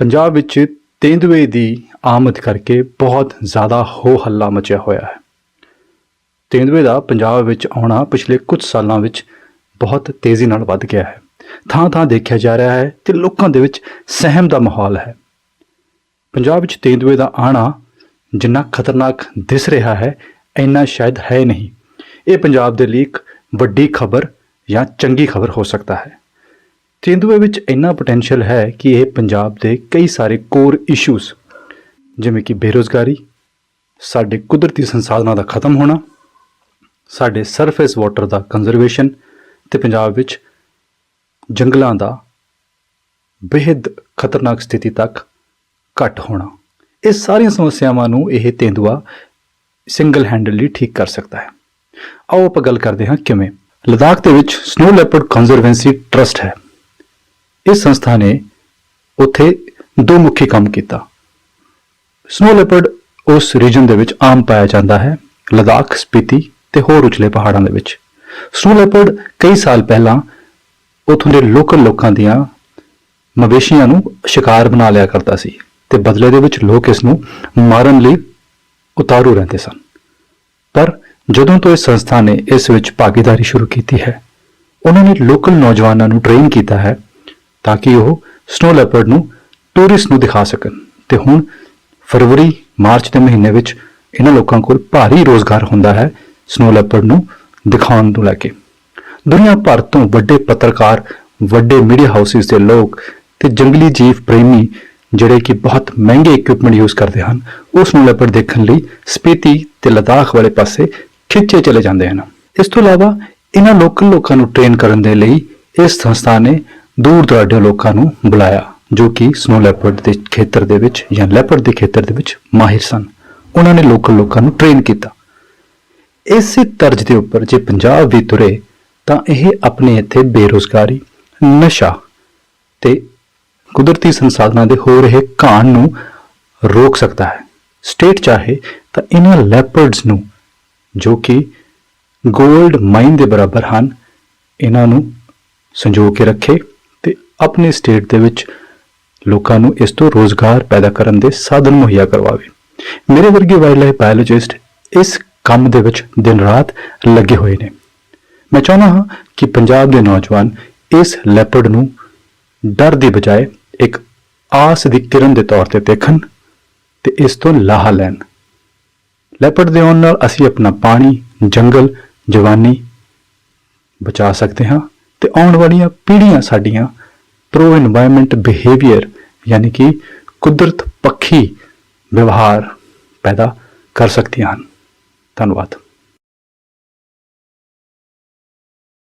ਪੰਜਾਬ ਵਿੱਚ ਤੇਂਦੂਏ ਦੀ ਆਮਦ ਕਰਕੇ ਬਹੁਤ ਜ਼ਿਆਦਾ ਹੋ ਹੱਲਾ ਮਚਿਆ ਹੋਇਆ ਹੈ। ਤੇਂਦੂਏ ਦਾ ਪੰਜਾਬ ਵਿੱਚ ਆਉਣਾ ਪਿਛਲੇ ਕੁਝ ਸਾਲਾਂ ਵਿੱਚ ਬਹੁਤ ਤੇਜ਼ੀ ਨਾਲ ਵੱਧ ਗਿਆ ਹੈ। ਥਾਂ ਥਾਂ ਦੇਖਿਆ ਜਾ ਰਿਹਾ ਹੈ ਤੇ ਲੋਕਾਂ ਦੇ ਵਿੱਚ ਸਹਿਮ ਦਾ ਮਾਹੌਲ ਹੈ। ਪੰਜਾਬ ਵਿੱਚ ਤੇਂਦੂਏ ਦਾ ਆਣਾ ਜਿੰਨਾ ਖਤਰਨਾਕ ਦਿਸ ਰਿਹਾ ਹੈ, ਇੰਨਾ ਸ਼ਾਇਦ ਹੈ ਨਹੀਂ। ਇਹ ਪੰਜਾਬ ਦੇ ਲਈ ਇੱਕ ਵੱਡੀ ਖਬਰ ਜਾਂ ਚੰਗੀ ਖਬਰ ਹੋ ਸਕਦਾ ਹੈ। ਤੇਂਦੂਏ ਵਿੱਚ ਇੰਨਾ ਪੋਟੈਂਸ਼ੀਅਲ ਹੈ ਕਿ ਇਹ ਪੰਜਾਬ ਦੇ ਕਈ ਸਾਰੇ ਕੋਰ ਇਸ਼ੂਜ਼ ਜਿਵੇਂ ਕਿ ਬੇਰੋਜ਼ਗਾਰੀ, ਸਾਡੇ ਕੁਦਰਤੀ ਸੰਸਾਧਨਾਂ ਦਾ ਖਤਮ ਹੋਣਾ, ਸਾਡੇ ਸਰਫੇਸ ਵਾਟਰ ਦਾ ਕੰਜ਼ਰਵੇਸ਼ਨ ਤੇ ਪੰਜਾਬ ਵਿੱਚ ਜੰਗਲਾਂ ਦਾ ਬੇਹੱਦ ਖਤਰਨਾਕ ਸਥਿਤੀ ਤੱਕ ਘਟ ਹੋਣਾ। ਇਹ ਸਾਰੀਆਂ ਸਮੱਸਿਆਵਾਂ ਨੂੰ ਇਹ ਤੇਂਦੂਆ ਸਿੰਗਲ ਹੈਂਡਲੀ ਠੀਕ ਕਰ ਸਕਦਾ ਹੈ। ਆਓ ਆਪਾਂ ਗੱਲ ਕਰਦੇ ਹਾਂ ਕਿਵੇਂ। ਲਦਾਖ ਦੇ ਵਿੱਚ ਸਨੋ ਲੈਪਰਡ ਕੰਜ਼ਰਵੈਂਸੀ ਟਰਸਟ ਹੈ। ਇਸ ਸੰਸਥਾ ਨੇ ਉੱਥੇ ਦੋ ਮੁੱਖੀ ਕੰਮ ਕੀਤਾ। ਸਨੋ ਲੈਪਰਡ ਉਸ ਰੀਜਨ ਦੇ ਵਿੱਚ ਆਮ ਪਾਇਆ ਜਾਂਦਾ ਹੈ ਲਦਾਖ ਸਪੀਤੀ ਤੇ ਹੋਰ ਉਚਲੇ ਪਹਾੜਾਂ ਦੇ ਵਿੱਚ। ਸਨੋ ਲੈਪਰਡ ਕਈ ਸਾਲ ਪਹਿਲਾਂ ਉੱਥੋਂ ਦੇ ਲੋਕਲ ਲੋਕਾਂ ਦੀਆਂ ਮਵੇਸ਼ੀਆਂ ਨੂੰ ਸ਼ਿਕਾਰ ਬਣਾ ਲਿਆ ਕਰਦਾ ਸੀ ਤੇ ਬਦਲੇ ਦੇ ਵਿੱਚ ਲੋਕ ਇਸ ਨੂੰ ਮਾਰਨ ਲਈ ਉਤਾਰੂ ਰਹਿੰਦੇ ਸਨ। ਪਰ ਜਦੋਂ ਤੋਂ ਇਸ ਸੰਸਥਾ ਨੇ ਇਸ ਵਿੱਚ ਭਾਗੀਦਾਰੀ ਸ਼ੁਰੂ ਕੀਤੀ ਹੈ, ਉਹਨਾਂ ਨੇ ਲੋਕਲ ਨੌਜਵਾਨਾਂ ਨੂੰ ਟ੍ਰੇਨ ਕੀਤਾ ਹੈ ਤਾਂ ਕਿ ਉਹ ਸਨੋ ਲੈਪਰਡ ਨੂੰ ਟੂਰਿਸਟ ਨੂੰ ਦਿਖਾ ਸਕਣ। ਤੇ ਹੁਣ ਫਰਵਰੀ, ਮਾਰਚ ਦੇ ਮਹੀਨੇ ਵਿੱਚ ਇਹਨਾਂ ਲੋਕਾਂ ਕੋਲ ਭਾਰੀ ਰੋਜ਼ਗਾਰ ਹੁੰਦਾ ਹੈ ਸਨੋ ਲੈਪਰਡ ਨੂੰ ਦਿਖਾਉਣ ਤੋਂ ਲੈ ਕੇ। ਦੁਨੀਆ ਭਰ ਤੋਂ ਵੱਡੇ ਪੱਤਰਕਾਰ, ਵੱਡੇ ਮੀਡੀਆ ਹਾਊਸਿਸ ਦੇ ਲੋਕ ਤੇ ਜੰਗਲੀ ਜੀਵ ਪ੍ਰੇਮੀ ਜਿਹੜੇ ਕਿ ਬਹੁਤ ਮਹਿੰਗੇ ਇਕਵਿਪਮੈਂਟ ਯੂਜ਼ ਕਰਦੇ ਹਨ ਉਸ ਨੂੰ ਲੈਪਰਡ ਦੇਖਣ ਲਈ ਸਪੀਤੀ ਤੇ ਲਦਾਖ ਵਾਲੇ ਪਾਸੇ ਖਿੱਚੇ ਚਲੇ ਜਾਂਦੇ ਹਨ। ਇਸ ਤੋਂ ਇਲਾਵਾ ਇਹਨਾਂ ਲੋਕਲ ਲੋਕਾਂ ਨੂੰ ਟ੍ਰੇਨ ਕਰਨ ਦੇ ਲਈ ਇਸ ਸੰਸਥਾ ਨੇ ਦੂਰ ਦਰਾਡੇ ਲੋਕਾਂ ਨੂੰ ਬੁਲਾਇਆ, ਜੋ ਕਿ ਸਨੋ ਲੈਪਰਡ ਦੇ ਖੇਤਰ ਦੇ ਵਿੱਚ ਜਾਂ ਲੈਪਰਡ ਦੇ ਖੇਤਰ ਦੇ ਵਿੱਚ ਮਾਹਿਰ ਸਨ। ਉਹਨਾਂ ਨੇ ਲੋਕਲ ਲੋਕਾਂ ਨੂੰ ਟ੍ਰੇਨ ਕੀਤਾ। ਇਸੇ ਤਰਜ਼ ਦੇ ਉੱਪਰ ਜੇ ਪੰਜਾਬ ਵੀ ਤੁਰੇ, ਤਾਂ ਇਹ ਆਪਣੇ ਇੱਥੇ ਬੇਰੋਜ਼ਗਾਰੀ, ਨਸ਼ਾ ਤੇ ਕੁਦਰਤੀ ਸੰਸਾਧਨਾਂ ਦੇ ਹੋ ਰਹੇ ਘਾਣ ਨੂੰ ਰੋਕ ਸਕਦਾ ਹੈ। ਸਟੇਟ ਚਾਹੇ ਤਾਂ ਇਹਨਾਂ ਲੈਪਰਡਸ ਨੂੰ, ਜੋ ਕਿ 골ਡ ਮਾਈਨ ਦੇ ਬਰਾਬਰ ਹਨ, ਇਹਨਾਂ ਨੂੰ ਸੰਜੋ ਕੇ ਰੱਖੇ ਆਪਣੇ ਸਟੇਟ ਦੇ ਵਿੱਚ ਲੋਕਾਂ ਨੂੰ ਇਸ ਤੋਂ ਰੋਜ਼ਗਾਰ ਪੈਦਾ ਕਰਨ ਦੇ ਸਾਧਨ ਮੁਹੱਈਆ ਕਰਵਾਵੇ। ਮੇਰੇ ਵਰਗੇ ਵਾਈਲਡਲਾਈਫ ਬਾਇਓਲੋਜਿਸਟ ਇਸ ਕੰਮ ਦੇ ਵਿੱਚ ਦਿਨ ਰਾਤ ਲੱਗੇ ਹੋਏ ਨੇ। ਮੈਂ ਚਾਹੁੰਦਾ ਹਾਂ ਕਿ ਪੰਜਾਬ ਦੇ ਨੌਜਵਾਨ ਇਸ ਲੈਪਰਡ ਨੂੰ ਡਰ ਦੀ ਬਜਾਏ ਇੱਕ ਆਸ ਦੀ ਕਿਰਨ ਦੇ ਤੌਰ ਤੇ ਦੇਖਣ ਤੇ ਇਸ ਤੋਂ ਲਾਹਾ ਲੈਣ। ਲੈਪਰਡ ਦੇ ਆਉਣ ਨਾਲ ਅਸੀਂ ਆਪਣਾ ਪਾਣੀ, ਜੰਗਲ, ਜਵਾਨੀ ਬਚਾ ਸਕਦੇ ਹਾਂ ਤੇ ਆਉਣ ਵਾਲੀਆਂ ਪੀੜ੍ਹੀਆਂ ਸਾਡੀਆਂ ਪ੍ਰੋ এনवायरमेंट ਬਿਹੇਵੀਅਰ ਯਾਨੀ ਕਿ ਕੁਦਰਤ ਪੱਖੀ ਵਿਵਹਾਰ ਪੈਦਾ ਕਰ ਸਕਦੀਆਂ ਹਨ। ਧੰਨਵਾਦ।